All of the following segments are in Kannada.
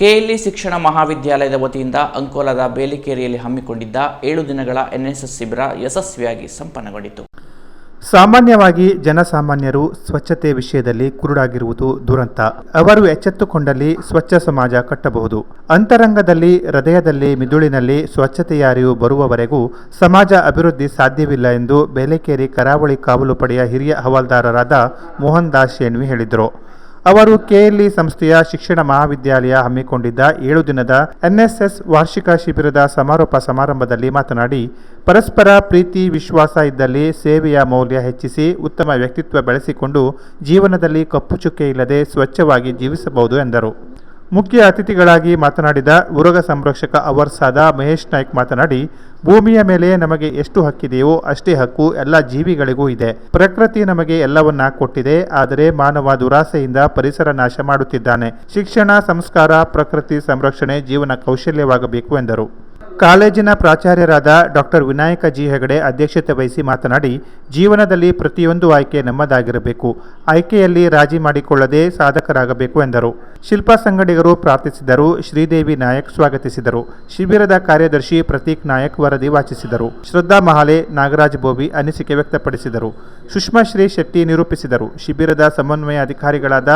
ಕೆಎಲ್ಇ ಶಿಕ್ಷಣ ಮಹಾವಿದ್ಯಾಲಯದ ವತಿಯಿಂದ ಅಂಕೋಲಾದ ಬೇಲಿಕೇರಿಯಲ್ಲಿ ಹಮ್ಮಿಕೊಂಡಿದ್ದ ಏಳು ದಿನಗಳ ಎನ್ಎಸ್ಎಸ್ ಶಿಬಿರ ಯಶಸ್ವಿಯಾಗಿ ಸಂಪನ್ನಗೊಂಡಿತು. ಸಾಮಾನ್ಯವಾಗಿ ಜನಸಾಮಾನ್ಯರು ಸ್ವಚ್ಛತೆ ವಿಷಯದಲ್ಲಿ ಕುರುಡಾಗಿರುವುದು ದುರಂತ. ಅವರು ಎಚ್ಚೆತ್ತುಕೊಂಡಲ್ಲಿ ಸ್ವಚ್ಛ ಸಮಾಜ ಕಟ್ಟಬಹುದು. ಅಂತರಂಗದಲ್ಲಿ, ಹೃದಯದಲ್ಲಿ, ಮಿದುಳಿನಲ್ಲಿ ಸ್ವಚ್ಛತೆಯ ಅರಿವು ಬರುವವರೆಗೂ ಸಮಾಜ ಅಭಿವೃದ್ಧಿ ಸಾಧ್ಯವಿಲ್ಲ ಎಂದು ಬೇಲೆಕೇರಿ ಕರಾವಳಿ ಕಾವಲು ಪಡೆಯ ಹಿರಿಯ ಹವಾಲ್ದಾರರಾದ ಮೋಹನ್ ದಾಸ್ ಶೇಣ್ವಿ ಹೇಳಿದರು. ಅವರು ಕೆಎಲ್ಇ ಸಂಸ್ಥೆಯ ಶಿಕ್ಷಣ ಮಹಾವಿದ್ಯಾಲಯ ಹಮ್ಮಿಕೊಂಡಿದ್ದ ಏಳು ದಿನದ ಎನ್ಎಸ್ಎಸ್ ವಾರ್ಷಿಕ ಶಿಬಿರದ ಸಮಾರೋಪ ಸಮಾರಂಭದಲ್ಲಿ ಮಾತನಾಡಿ, ಪರಸ್ಪರ ಪ್ರೀತಿ, ವಿಶ್ವಾಸ ಇದ್ದಲ್ಲಿ ಸೇವೆಯ ಮೌಲ್ಯ ಹೆಚ್ಚಿಸಿ ಉತ್ತಮ ವ್ಯಕ್ತಿತ್ವ ಬೆಳೆಸಿಕೊಂಡು ಜೀವನದಲ್ಲಿ ಕಪ್ಪು ಚುಕ್ಕೆ ಇಲ್ಲದೆ ಸ್ವಚ್ಛವಾಗಿ ಜೀವಿಸಬಹುದು ಎಂದರು. ಮುಖ್ಯ ಅತಿಥಿಗಳಾಗಿ ಮಾತನಾಡಿದ ಉರಗ ಸಂರಕ್ಷಕ ಅವರ್ಸಾದ ಮಹೇಶ್ ನಾಯ್ಕ್ ಮಾತನಾಡಿ, ಭೂಮಿಯ ಮೇಲೆ ನಮಗೆ ಎಷ್ಟು ಹಕ್ಕಿದೆಯೋ ಅಷ್ಟೇ ಹಕ್ಕು ಎಲ್ಲ ಜೀವಿಗಳಿಗೂ ಇದೆ. ಪ್ರಕೃತಿ ನಮಗೆ ಎಲ್ಲವನ್ನ ಕೊಟ್ಟಿದೆ, ಆದರೆ ಮಾನವ ದುರಾಸೆಯಿಂದ ಪರಿಸರ ನಾಶ ಮಾಡುತ್ತಿದ್ದಾನೆ. ಶಿಕ್ಷಣ, ಸಂಸ್ಕಾರ, ಪ್ರಕೃತಿ ಸಂರಕ್ಷಣೆ ಜೀವನ ಕೌಶಲ್ಯವಾಗಬೇಕು ಎಂದರು. ಕಾಲೇಜಿನ ಪ್ರಾಚಾರ್ಯರಾದ ಡಾಕ್ಟರ್ ವಿನಾಯಕ ಜಿ ಹೆಗಡೆ ಅಧ್ಯಕ್ಷತೆ ವಹಿಸಿ ಮಾತನಾಡಿ, ಜೀವನದಲ್ಲಿ ಪ್ರತಿಯೊಂದು ಆಯ್ಕೆ ನಮ್ಮದಾಗಿರಬೇಕು. ಆಯ್ಕೆಯಲ್ಲಿ ರಾಜಿ ಮಾಡಿಕೊಳ್ಳದೆ ಸಾಧಕರಾಗಬೇಕು ಎಂದರು. ಶಿಲ್ಪಾ ಸಂಗಡಿಗರು ಪ್ರಾರ್ಥಿಸಿದರು. ಶ್ರೀದೇವಿ ನಾಯಕ್ ಸ್ವಾಗತಿಸಿದರು. ಶಿಬಿರದ ಕಾರ್ಯದರ್ಶಿ ಪ್ರತೀಕ್ ನಾಯಕ್ ವರದಿ ವಾಚಿಸಿದರು. ಶ್ರದ್ಧಾ ಮಹಾಲೆ, ನಾಗರಾಜ್ ಬೋವಿ ಅನಿಸಿಕೆ ವ್ಯಕ್ತಪಡಿಸಿದರು. ಸುಷ್ಮಾ ಶ್ರೀ ಶೆಟ್ಟಿ ನಿರೂಪಿಸಿದರು. ಶಿಬಿರದ ಸಮನ್ವಯ ಅಧಿಕಾರಿಗಳಾದ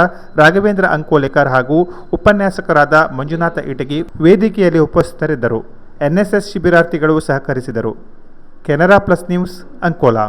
ರಾಘವೇಂದ್ರ ಅಂಕೋಲೇಕರ್ ಹಾಗೂ ಉಪನ್ಯಾಸಕರಾದ ಮಂಜುನಾಥ ಇಟಗಿ ವೇದಿಕೆಯಲ್ಲಿ ಉಪಸ್ಥಿತರಿದ್ದರು. ಎನ್ಎಸ್ಎಸ್ ಶಿಬಿರಾರ್ಥಿಗಳು ಸಹಕರಿಸಿದರು. Canara plus news Ankola.